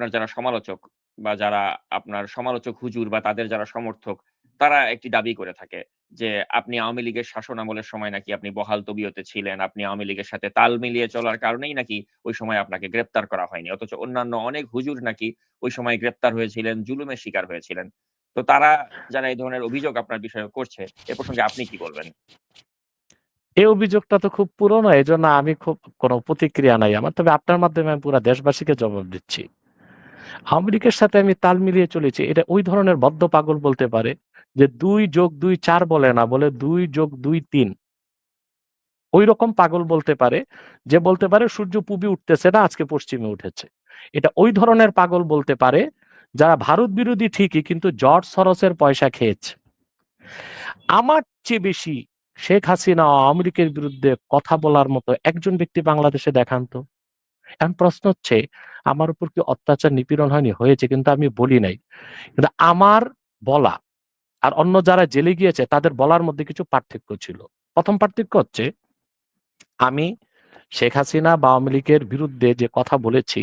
আপনার যারা সমালোচক বা যারা আপনার সমালোচক হুজুর বা তাদের যারা সমর্থক তারা একটি দাবি করে থাকে যে আপনি আওয়ামী লীগের শাসনামলের সময় নাকি আপনি বহাল তবিয়তে ছিলেন। আপনি আওয়ামী লীগের সাথে তাল মিলিয়ে চলার কারণেই নাকি ওই সময় আপনাকে গ্রেপ্তার করা হয়নি। অথচ অন্যান্য অনেক হুজুর নাকি ওই সময় গ্রেপ্তার হয়েছিলেন, জুলুমের শিকার হয়েছিলেন। তো তারা যারা এই ধরনের অভিযোগ আপনার বিষয়ে করছে, এ প্রসঙ্গে আপনি কি বলবেন? এই অভিযোগটা তো খুব পুরনো। এই জন্য আমি খুব কোনো প্রতিক্রিয়া নাই আমার। তবে আপনার মাধ্যমে আমি পুরা দেশবাসীকে জবাব দিচ্ছি। লীগের সাথে আমি তাল মিলিয়ে চলেছি। এটা ওই ধরনের বদ্ধ পাগল বলতে পারে যে ২ যোগ ২ ৪ বলে না, বলে ২ যোগ ২ ৩। ঐরকম পাগল বলতে পারে যে বলতে পারে সূর্য পূবে উঠতেছে না, আজকে পশ্চিমে উঠেছে। এটা ওই ধরনের পাগল বলতে পারে যারা ভারত বিরোধী ঠিকই কিন্তু জর্জ সরসের পয়সা খেয়েছে। আমার চেয়ে বেশি শেখ হাসিনা লীগের বিরুদ্ধে কথা বলার মতো একজন ব্যক্তি বাংলাদেশে দেখান তো। এখন প্রশ্ন হচ্ছে আমার উপর কি অত্যাচার নিপীড়ন হয়নি? হয়েছে কিন্তু আমি বলি নাই। কিন্তু আমার বলা আর অন্য যারা জেলে গিয়েছে তাদের বলার মধ্যে কিছু পার্থক্য ছিল। ১ম পার্থক্য হচ্ছে আমি শেখ হাসিনা বা আওয়ামী লীগের বিরুদ্ধে যে কথা বলেছি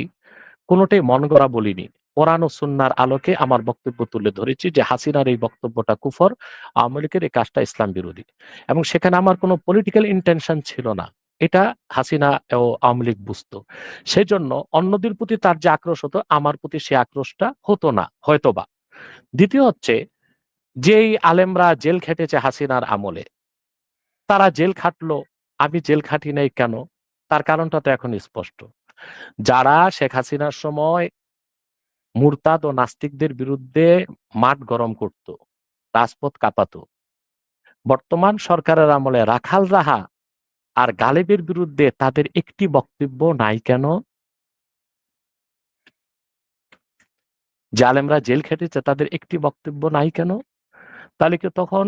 কোনটাই মন গড়া বলিনি। কোরআন ও সুন্নাহর আলোকে আমার বক্তব্য তুলে ধরেছি যে হাসিনার এই বক্তব্যটা কুফর, আওয়ামী লীগের এই কাজটা ইসলাম বিরোধী। এবং সেখানে আমার কোনো পলিটিক্যাল ইনটেনশন ছিল না। এটা হাসিনা ও আওয়ামী লীগ বুঝত। সেজন্য অন্যদের প্রতি তার যে আক্রোশ হতো আমার প্রতি সে আক্রোশটা হতো না, হয়তোবা। দ্বিতীয় হচ্ছে যেই আলেমরা জেল খেটেছে হাসিনার আমলে, তারা জেল খাটলো, আমি জেল খাটি নাই কেন? তার কারণটা তো এখন স্পষ্ট। যারা শেখ হাসিনার সময় মুরতাদ ও নাস্তিকদের বিরুদ্ধে মাঠ গরম করত, রাজপথ কাঁপাতো। বর্তমান সরকারের আমলে রাখাল রাহা আর গালেবের বিরুদ্ধে তাদের একটি বক্তব্য নাই কেন? জালেমরা জেল খেটেছে তাদের একটি বক্তব্য নাই কেন? তাহলে কি তখন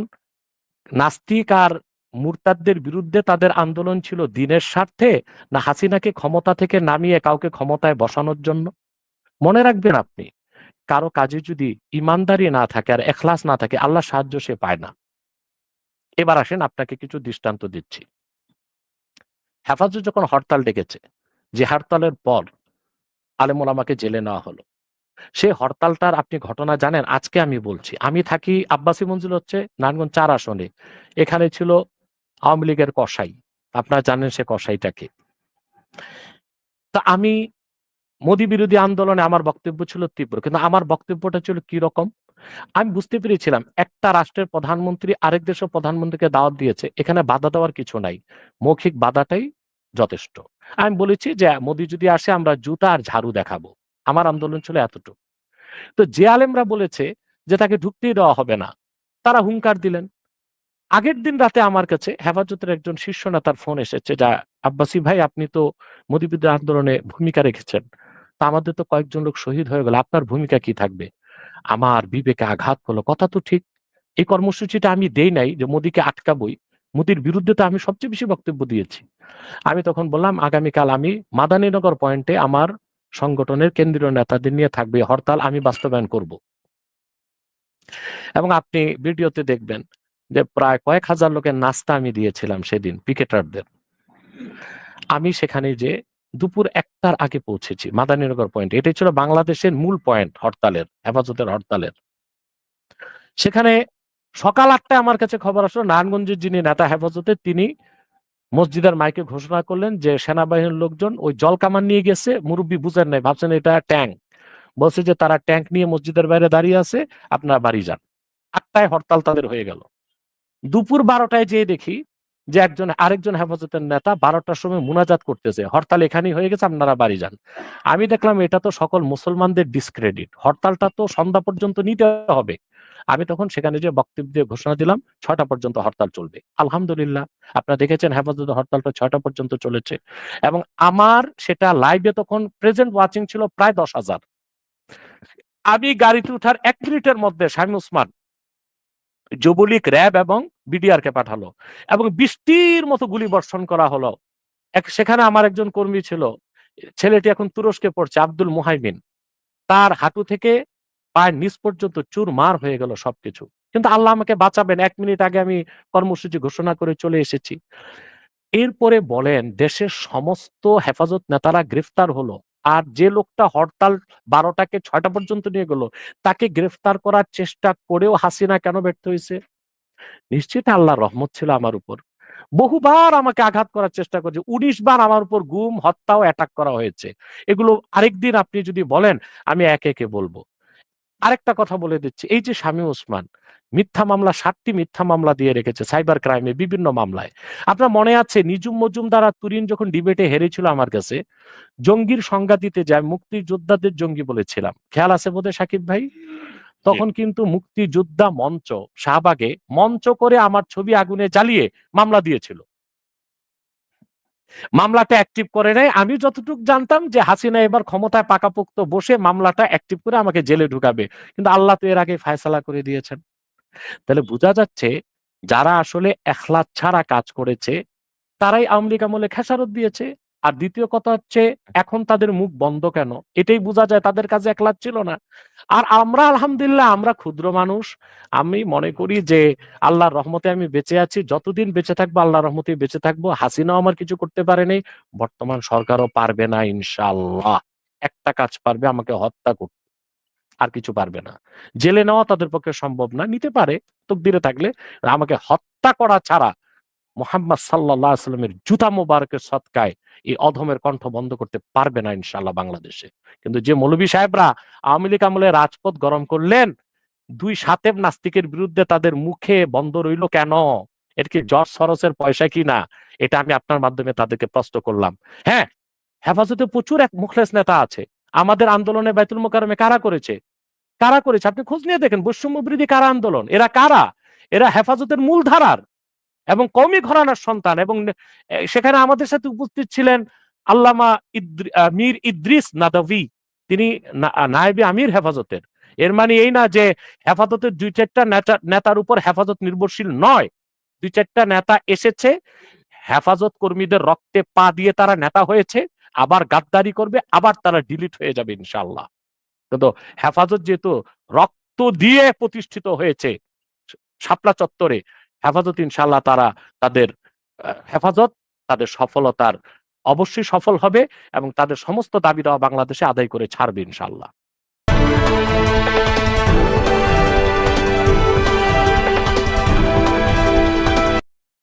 নাস্তিক আর মুরতাদদের বিরুদ্ধে তাদের আন্দোলন ছিল দিনের স্বার্থে না হাসিনাকে ক্ষমতা থেকে নামিয়ে কাউকে ক্ষমতায় বসানোর জন্য? মনে রাখবেন আপনি, কারও কাজে যদি ইমানদারি না থাকে আর এখলাস না থাকে আল্লাহ সাহায্য সে পায় না। এবার আসেন আপনাকে কিছু দৃষ্টান্ত দিচ্ছি। হেফাজত যখন হরতাল ডেকেছে, যে হরতালের পর আলেম ওলামাকে জেলে নেওয়া হলো। সেই হরতালটার আপনি ঘটনা জানেন? আজকে আমি বলছি। আমি থাকি আব্বাসী মঞ্জিল হচ্ছে নারায়ণগঞ্জ চার আসনে। এখানে ছিল আওয়ামী লীগের কসাই। আপনারা জানেন সে কসাইটা কে। তা আমি মোদি বিরোধী আন্দোলনে আমার বক্তব্য ছিল তীব্র। কিন্তু আমার বক্তব্যটা ছিল কি রকম? আমি বুঝতে পেরেছিলাম একটা রাষ্ট্রের প্রধানমন্ত্রী আরেক দেশের প্রধানমন্ত্রীকে দাওয়াত দিয়েছে। এখানে বাধা দেওয়ার কিছু নাই। মৌখিক বাধাটাই যথেষ্ট। আমি বলেছি যে মোদি যদি আসে আমরা জুতা আর ঝাড়ু দেখাবো। আমার আন্দোলন ছিল এতটুকু। তো যে আলেমরা বলেছে যে তাকে ঢুকতেই দেওয়া হবে না, তারা হুঙ্কার দিলেন। আগের দিন রাতে আমার কাছে হেফাজতের একজন শীর্ষ নেতার ফোন এসেছে যা আব্বাসী ভাই আপনি তো মোদি বিরোধী আন্দোলনে ভূমিকা রেখেছেন। তা আমাদের তো কয়েকজন লোক শহীদ হয়ে গেল। আপনার ভূমিকা কি থাকবে? আমার বিবেকে আঘাত হলো কথা তো ঠিক। এই কর্মসূচিটা আমি দেই নাই যে মোদিকে আটকাবোই। মোদির বিরুদ্ধে তো আমি সবচেয়ে বেশি বক্তব্য দিয়েছি। আমি তখন বললাম আগামীকাল আমি মাদানীনগর পয়েন্টে আমার সংগঠনের কেন্দ্রীয় নেতাদের নিয়ে থাকবে হরতাল আমি বাস্তবায়ন করব। এবং আপনি ভিডিওতে দেখবেন যে প্রায় কয়েক হাজার লোকের নাস্তা আমি দিয়েছিলাম সেদিন পিকেটারদের। আমি সেখানে যেয়ে দুপুর একটার আগে পৌঁছেছি মাদানীনগর পয়েন্ট এটাই ছিল বাংলাদেশের মূল পয়েন্ট হরতালের, হেফাজতের হরতালের। সেখানে সকাল আটটায় আমার কাছে খবর আসলো নারায়ণগঞ্জের যিনি নেতা হেফাজতে তিনি মসজিদের মাইকে ঘোষণা করলেন যে সেনাবাহিনীর লোকজন ওই জল জলকামান নিয়ে গেছে, মুরব্বী বুঝেন নাই ভাবছেন এটা ট্যাঙ্ক। বলছে যে তারা ট্যাঙ্ক নিয়ে মসজিদের বাইরে দাঁড়িয়ে আছে, আপনারা বাড়ি যান। আটটায় হরতাল তাদের হয়ে গেল। দুপুর বারোটায় যেয়ে দেখি যে একজন আরেকজন হেফাজতের নেতা বারোটার সময় মুনাজাত করতেছে। হরতাল এখানেই হয়ে গেছে আপনারা বাড়ি যান। আমি দেখলাম এটা তো সকল মুসলমানদের ডিসক্রেডিট। হরতালটা তো সন্ধ্যা পর্যন্ত নিতে হবে। আমি তখন সেখানে যেয়ে বক্তব্য দিয়ে ঘোষণা দিলাম ৬ টা পর্যন্ত হরতাল চলবে। আলহামদুলিল্লাহ আপনারা দেখেছেন হেফাজতের হরতালটা ৬ টা পর্যন্ত চলেছে। এবং আমার সেটা লাইভে তখন প্রেজেন্ট ওয়াচিং ছিল প্রায় ১০,০০০। আমি গাড়িতে উঠার এক মিনিটের মধ্যে শামীম ওসমান যুবলীগ, র‍্যাব এবং বিডিআরকে পাঠালো। এবং বৃষ্টির মতো গুলি বর্ষণ করা হলো। এক সেখানে আমার একজন কর্মী ছিল। ছেলেটি এখন তুরস্কে পড়ছে আব্দুল মুহাইমিন। তার হাঁটু থেকে পায়ের নিচ পর্যন্ত চুরমার হয়ে গেল সবকিছু। কিন্তু আল্লাহ আমাকে বাঁচাবেন এক মিনিট আগে আমি কর্মসূচি ঘোষণা করে চলে এসেছি। এরপরে বলেন দেশের সমস্ত হেফাজত নেতারা গ্রেফতার হলো। আর যে লোকটা হরতাল বারোটাকে ছয়টা পর্যন্ত নিয়ে গেল, তাকে গ্রেফতার করার চেষ্টা করেও হাসিনা কেন ব্যর্থ হইছে? নিশ্চিত আল্লাহর রহমত ছিল আমার উপর। বহুবার আমাকে আঘাত করার চেষ্টা করেছে। ১৯ বার আমার উপর গুম, হত্যা ও অ্যাটাক করা হয়েছে। এগুলো আরেকদিন আপনি যদি বলেন, আমি একে, একে বলব আরেকটা কথা বলে দিচ্ছি, এই যে শামীম ওসমান মিথ্যা মামলা ৭ টি মিথ্যা মামলা দিয়ে রেখেছে সাইবার ক্রাইমে বিভিন্ন মামলায়। আপনার মনে আছে নিজুম মজুমদার আর তুরিন যখন ডিবেটে হেরেছিল আমার কাছে, জঙ্গির সংজ্ঞা দিতে যায় মুক্তিযোদ্ধাদের জঙ্গি বলেছিলাম। খেয়াল আছে বোধহয় শাকিব ভাই? তখন কিন্তু মুক্তিযোদ্ধা মঞ্চ শাহবাগে মঞ্চ করে আমার ছবি আগুনে জ্বালিয়ে মামলা দিয়েছিল। মামলাটা অ্যাক্টিভ করে নাই। আমি যতটুক জানতাম যে হাসিনা এবার ক্ষমতায় পাকাপোক্ত বসে মামলাটা অ্যাক্টিভ করে আমাকে জেলে ঢুকাবে। কিন্তু আল্লাহ তো এর আগে ফায়সালা করে দিয়েছেন। তাহলে বোঝা যাচ্ছে যারা আসলে এখলাস ছাড়া কাজ করেছে, তারাই আওয়ামী লীগ আমলে খেসারত দিয়েছে। আর দ্বিতীয় কথা হচ্ছে, এখন তাদের মুখ বন্ধ কেন? এটাই বোঝা যায়, তাদের কাছে এখলাস ছিল না। আর আমরা, আলহামদুলিল্লাহ, আমরা ক্ষুদ্র মানুষ। আমি মনে করি যে, আল্লাহর রহমতে আমি বেঁচে আছি। যতদিন বেঁচে থাকব, আল্লাহর রহমতেই বেঁচে থাকব। হাসিনাও আমার কিছু করতে পারেনি। বর্তমান সরকারও পারবে না ইনশাল্লাহ একটা কাজ পারবে, আমাকে হত্যা করতে। আর কিছু পারবে না। জেলে নেওয়া তাদের পক্ষে সম্ভব না। নিতে পারে, তকদিরে থাকলে। আমাকে হত্যা করা ছাড়া মোহাম্মদ সাল্লাল্লাহু আলাইহি ওয়াসাল্লামের জুতা মোবারকের সদকায় এই অধমের কণ্ঠ বন্ধ করতে পারবে না ইনশাআল্লাহ বাংলাদেশে। কিন্তু যে মৌলভী সাহেবরা আওয়ামী লীগ আমলে রাজপথ গরম করলেন, ২ সাতেব নাস্তিকের বিরুদ্ধে তাদের মুখে বন্ধ রইল কেন? এটা কি জর্জ সরোসের পয়সা কিনা? এটা আমি আপনার মাধ্যমে তাদেরকে প্রশ্ন করলাম। হ্যাঁ, হেফাজতে প্রচুর এক মুখলেস নেতা আছে। আমাদের আন্দোলনে বাইতুল মোকাররমে কারা করেছে? কারা করেছে? আপনি খোঁজ নিয়ে দেখেন বৈষম্য বিরোধী কারা আন্দোলন? এরা কারা? এরা হেফাজতের মূলধারার এবং কওমি ঘরানার সন্তান এবং সেখানে আমাদের সাথে উপস্থিত ছিলেন আল্লামা মীর ইদ্রিস নাদভী। তিনি না আমির হেফাজতের। এর মানে এই না যে হেফাজতের দুই চারটা নেতা নেতার উপর হেফাজত নির্ভরশীল নয়। দুই চারটা নেতা এসেছে, হেফাজত কর্মীদের রক্তে পা দিয়ে তারা নেতা হয়েছে, আবার গাদ্দারি করবে, আবার তারা ডিলিট হয়ে যাবে ইনশাআল্লাহ। কিন্তু হেফাজত যেহেতু রক্ত দিয়ে প্রতিষ্ঠিত হয়েছে শাপলা চত্বরে, হেফাজত ইনশাল্লাহ তারা তাদের হেফাজত, তাদের সফলতার অবশ্যই সফল হবে এবং তাদের সমস্ত দাবি-দাওয়া বাংলাদেশে আদায় করে ছাড়বে ইনশাআল্লাহ।